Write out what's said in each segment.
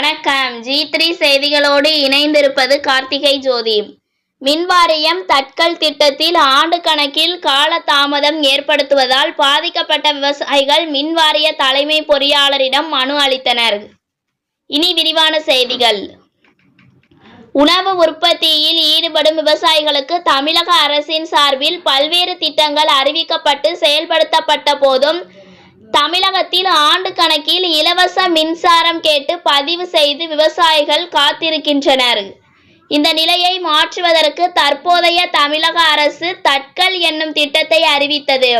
வணக்கம். G three செய்திகளோடு இணைந்திருப்பது கார்த்திகை ஜோதி. மின்வாரியம் தட்கல் திட்டத்தில் ஆண்டு கணக்கில் கால தாமதம் ஏற்படுத்துவதால் பாதிக்கப்பட்ட விவசாயிகள் மின்வாரிய தலைமை பொறியாளரிடம் மனு அளித்தனர். இனி விரிவான செய்திகள். உணவு உற்பத்தியில் ஈடுபடும் விவசாயிகளுக்கு தமிழக அரசின் சார்பில் பல்வேறு திட்டங்கள் அறிவிக்கப்பட்டு செயல்படுத்தப்பட்ட போதும் தமிழகத்தில் ஆண்டு கணக்கில் இலவச மின்சாரம் கேட்டு பதிவு செய்து விவசாயிகள் காத்திருக்கின்றனர். இந்த நிலையை மாற்றுவதற்கு தற்போதைய தமிழக அரசு தட்கல் என்னும் திட்டத்தை அறிவித்தது.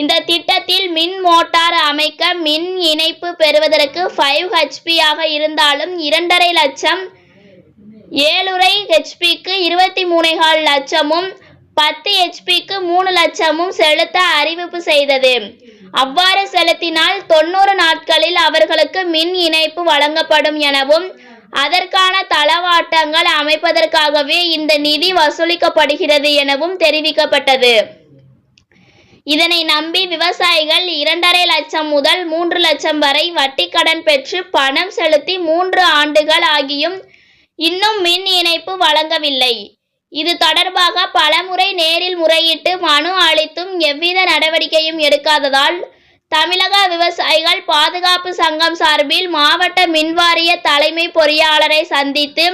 இந்த திட்டத்தில் மின் மோட்டார் அமைக்க மின் இணைப்பு பெறுவதற்கு ஃபைவ் ஹெச்பியாக இருந்தாலும் இரண்டரை லட்சம் ஏழுரை ஹெச்பிக்கு இருபத்தி மூணேகால் லட்சமும் பத்து ஹெச்பிக்கு மூணு லட்சமும் செலுத்த அறிவிப்பு செய்தது. அவ்வாறு செலுத்தினால் தொண்ணூறு நாட்களில் அவர்களுக்கு மின் இணைப்பு வழங்கப்படும் எனவும் அதற்கான தளவாட்டங்கள் அமைப்பதற்காகவே இந்த நிதி வசூலிக்கப்படுகிறது எனவும் தெரிவிக்கப்பட்டது. இதனை நம்பி விவசாயிகள் இரண்டரை லட்சம் முதல் மூன்று லட்சம் வரை வட்டி கடன் பெற்று பணம் செலுத்தி மூன்று ஆண்டுகள் ஆகியும் இன்னும் மின் இணைப்பு வழங்கவில்லை. இது தொடர்பாக பலமுறை நேரில் முறையிட்டு மனு அளித்தும் எவ்வித நடவடிக்கையும் எடுக்காததால் தமிழக விவசாயிகள் பாதுகாப்பு சங்கம் சார்பில் மாவட்ட மின்வாரிய தலைமை பொறியாளரை சந்தித்து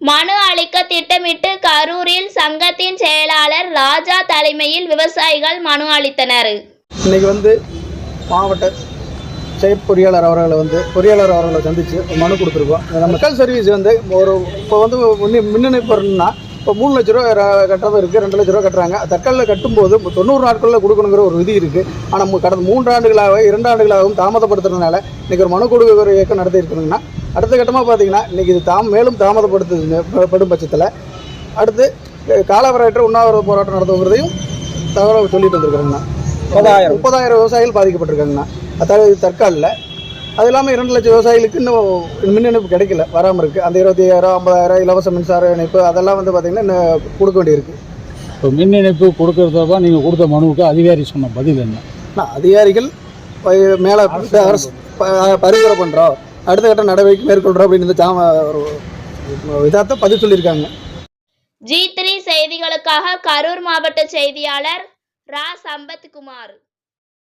மனு அளிக்க திட்டமிட்டு கரூரில் சங்கத்தின் செயலாளர் ராஜா தலைமையில் விவசாயிகள் மனு அளித்தனர். இன்னைக்கு வந்து மாவட்ட செயற்பொறியாளர் அவர்களை வந்து பொறியாளர் அவர்களை சந்தித்து மனு கொடுத்துருக்கோம். மக்கள் சர்வீஸ் வந்து ஒரு இப்போ வந்து மின்னணு பொருள்னா இப்போ மூணு லட்ச ரூபா கட்டுறது இருக்குது ரெண்டு லட்ச ரூபா கட்டுறாங்க. தற்காலில் கட்டும்போது தொண்ணூறு நாட்களில் கொடுக்கணுங்கிற ஒரு விதி இருக்குது ஆனால் கடந்த மூன்று ஆண்டுகளாக இரண்டு ஆண்டுகளாகவும் தாமதப்படுத்துறதுனால இன்றைக்கி ஒரு மனு கொடுக்க ஒரு இயக்கம் நடத்தி இருக்குதுங்கன்னா அடுத்த கட்டமாக பார்த்தீங்கன்னா இன்றைக்கி இது தாம் மேலும் தாமதப்படுத்துது படும் பட்சத்தில். அடுத்து காலவரையற்ற உண்ணாவிரத போராட்டம் நடத்துங்கிறதையும் தகவல் சொல்லிட்டு வந்திருக்கிறேங்கண்ணா முப்பதாயிரம். முப்பதாயிரம் விவசாயிகள் பாதிக்கப்பட்டிருக்காங்கண்ணா. அதாவது தற்காலில் அது இல்லாமல் இரண்டு லட்சம் விவசாயிகளுக்கு இன்னும் மின் இணைப்பு கிடைக்கல வராமல் இருக்குது அந்த இருபத்தி ஐயாயிரம் ஐம்பதாயிரம் இலவச மின்சார இணைப்பு அதெல்லாம் வந்து பார்த்திங்கன்னா இன்னும் கொடுக்க வேண்டியிருக்கு. இப்போ மின் இணைப்பு கொடுக்கறதப்ப நீங்கள் கொடுத்த மனுவுக்கு அதிகாரி சொன்ன பதில் என்ன? அதிகாரிகள் மேலே அரசு ப- பரிந்துரை பண்ணுறோம் அடுத்த கட்ட நடவடிக்கை மேற்கொள்கிறோம் அப்படின்னு இந்த ஜாம இதாத்த பதில் சொல்லியிருக்காங்க. ஜி த்ரீ செய்திகளுக்காக கரூர் மாவட்ட செய்தியாளர் ரா. சம்பத்குமார்.